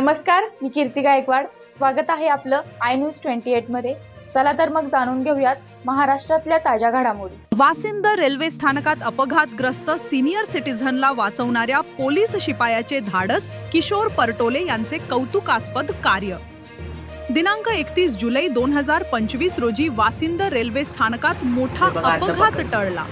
नमस्कार मी कीर्ती गायकवाड. स्वागत आहे आपलं आय न्यूज ट्वेंटी मध्ये. चला तर मग जाणून घेऊयात महाराष्ट्रातल्या ताज्या घडामोडी. वासिंद रेल्वे स्थानकात अपघातग्रस्त सिनियर सिटीझनला वाचवणाऱ्या पोलीस शिपायाचे धाडस किशोर परटोले यांचे कौतुकास्पद कार्य. दिनांक एकतीस जुलै दोन हजार पंचवीस रोजी वासिंद रेल्वे स्थानकात मोठा अपघात टळला.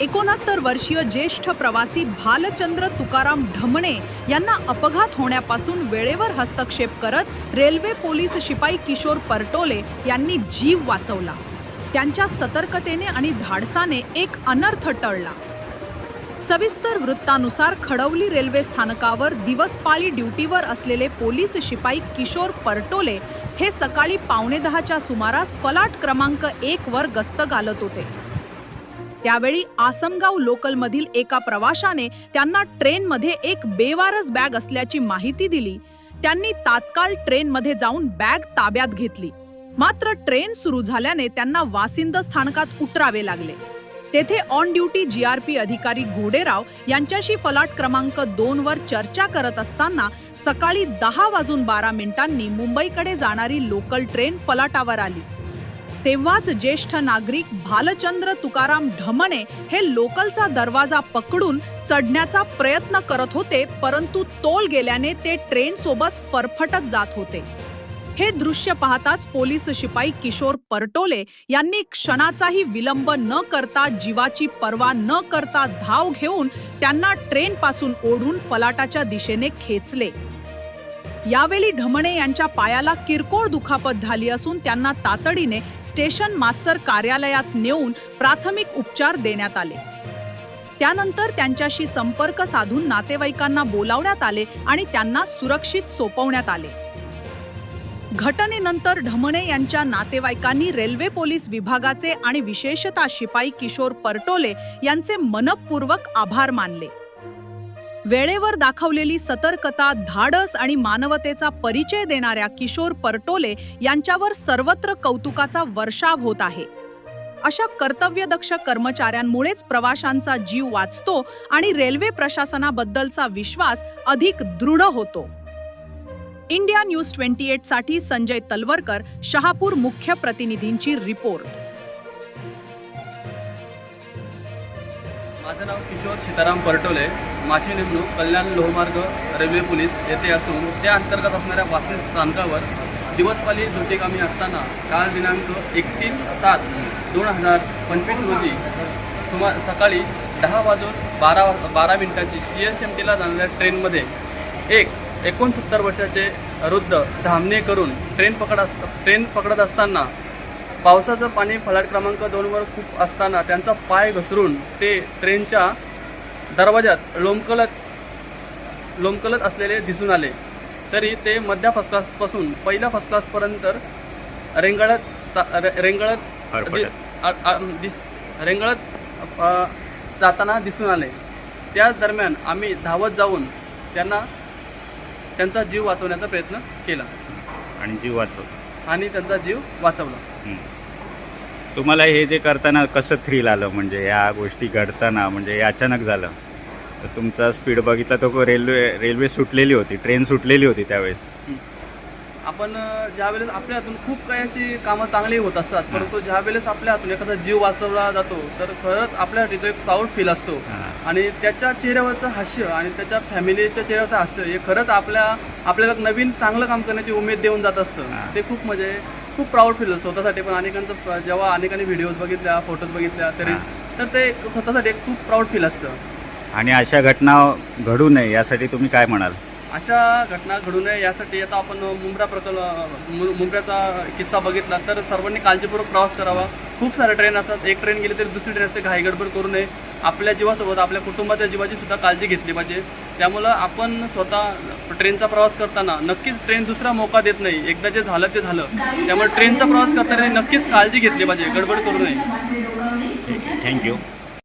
एकोणहत्तर वर्षीय ज्येष्ठ प्रवासी भालचंद्र तुकाराम ढमणे यांना अपघात होण्यापासून वेळेवर हस्तक्षेप करत रेल्वे पोलीस शिपाई किशोर परटोले यांनी जीव वाचवला. त्यांच्या सतर्कतेने आणि धाडसाने एक अनर्थ टळला. सविस्तर वृत्तानुसार खडवली रेल्वे स्थानकावर दिवसपाळी ड्युटीवर असलेले पोलीस शिपाई किशोर परटोले हे सकाळी पावणे दहाच्या सुमारास फलाट क्रमांक एक वर गस्त घालत होते. त्यावेळी आसमगाव लोकलमधील एका प्रवाशाने त्यांना ट्रेनमध्ये एक बेवारस बॅग असल्याची माहिती दिली. त्यांनी तात्काळ ट्रेनमध्ये जाऊन बॅग ताब्यात घेतली. मात्र ट्रेन सुरू झाल्याने त्यांना वासिंद स्थानकात उतरावे लागले. तेथे on duty G R P अधिकारी घोडेराव यांच्याशी फलाट क्रमांक दोन वर चर्चा करत असताना सकाळी दहा वाजून बारा मिनिटांनी मुंबईकडे जाणारी लोकल ट्रेन फलाटावर आली. तेव्हाच ज्येष्ठ नागरिक भालचंद्र तुकाराम ढमणे हे लोकलचा दरवाजा पकडून चढण्याचा प्रयत्न करत होते परंतु तोल गेल्याने ते ट्रेन सोबत फरफटत जात होते. हे दृश्य पाहताच पोलीस शिपाई किशोर परटोले यांनी क्षणाचाही विलंब न करता जीवाची पर्वा न करता धाव घेऊन त्यांना ट्रेनपासून ओढून फलाटाच्या दिशेने खेचले. यावेळी ढमणे यांच्या पायाला किरकोळ दुखापत झाली असून त्यांना तातडीने स्टेशन मास्तर कार्यालयात नेऊन प्राथमिक उपचार देण्यात आले. त्यानंतर त्यांच्याशी संपर्क साधून नातेवाईकांना बोलावण्यात आले आणि त्यांना सुरक्षित सोपवण्यात आले. घटनेनंतर ढमणे यांच्या नातेवाईकांनी रेल्वे पोलीस विभागाचे आणि विशेषतः शिपाई किशोर परटोले यांचे मनपूर्वक आभार मानले. वेळेवर दाखवलेली सतर्कता धाडस आणि मानवतेचा परिचय देणाऱ्या किशोर परटोले यांच्यावर सर्वत्र कौतुकाचा वर्षाव होत आहे. अशा कर्तव्यदक्ष कर्मचाऱ्यांमुळेच प्रवाशांचा जीव वाचतो आणि रेल्वे प्रशासनाबद्दलचा विश्वास अधिक दृढ होतो. इंडिया न्यूज ट्वेंटी एटसाठी संजय तलवरकर शहापूर मुख्य प्रतिनिधींची रिपोर्ट. माझं नाव किशोर सीताराम परटोले. माझी नेमणूक कल्याण लोहमार्ग रेल्वे पोलीस येथे असून त्या अंतर्गत असणाऱ्या वासिंद स्थानकावर दिवसपाली ड्युटीकामी असताना काल दिनांक एकतीस सात दोन हजार पंचवीस रोजी सुमार सकाळी दहा वाजून बारा बारा मिनिटाची सी एस एम टीला जाणाऱ्या ट्रेनमध्ये एक एकोणसत्तर वर्षाचे वृद्ध धामणे करून ट्रेन पकड अस ट्रेन पकडत असताना पावसाचं पाणी फलाट क्रमांक दोनवर खूप असताना त्यांचा पाय घसरून ते ट्रेनच्या दरवाजात लोंबकलत लोंबकलत असलेले दिसून आले. तरी ते मध्या फर्स्ट क्लासपासून पहिल्या फर्स्ट क्लासपर्यंत रेंगाळत रेंगाळत दिस- रेंगाळत जाताना दिसून आले. त्याच दरम्यान आम्ही धावत जाऊन त्यांना त्यांचा जीव वाचवण्याचा प्रयत्न केला. आणि जीव वाचव आणि त्यांचा जीव वाचवला. तुम्हाला हे जे करताना कसं थ्रिल आलं? म्हणजे या गोष्टी घडताना म्हणजे हे अचानक झालं. तर तुमचा स्पीड बघितला तो रेल्वे रेल्वे सुटलेली होती ट्रेन सुटलेली होती त्यावेळेस. आपण अ, ज्यावेळेस आपल्या हातून खूप काही अशी कामं चांगली होत असतात परंतु ज्यावेळेस आपल्या हातून एखादा जीव वाचवला जातो तर खरंच आपल्यासाठी तो एक प्राऊड फील असतो. आणि त्याच्या चेहऱ्यावरचं हास्य आणि त्याच्या फॅमिलीच्या चेहऱ्यावरचं हास्य हे खरंच आपल्या आपल्याला नवीन चांगलं काम करण्याची उमेद देऊन जात असतं. ते खूप म्हणजे खूप प्राऊड फील होतं. स्वतःसाठी पण अनेकांचं जेव्हा अनेकांनी व्हिडिओज बघितल्या फोटोज बघितल्या तरी तर ते एक स्वतःसाठी एक खूप प्राऊड फील असतं. आणि अशा घटना घडू नये यासाठी तुम्ही काय म्हणाल? अशा घटना घडू नये यासाठी आता आपण मुंब्रा प्रकल्प मु- मुंब्र्याचा किस्सा बघितला तर सर्वांनी काळजीपूर्वक प्रवास करावा. खूप साऱ्या ट्रेन असतात. एक ट्रेन गेली तरी दुसरी ट्रेन असते. घाई गडबड करू नये. आपल्या जीवासोबत आपल्या कुटुंबाच्या जीवाची सुद्धा काळजी घेतली पाहिजे. त्यामुळं आपण स्वतः ट्रेनचा प्रवास करताना नक्कीच ट्रेन दुसरा मोका देत नाही. एकदा जे झालं ते झालं. त्यामुळे ट्रेनचा प्रवास करताना नक्कीच काळजी घेतली पाहिजे. गडबड करू नये. थँक्यू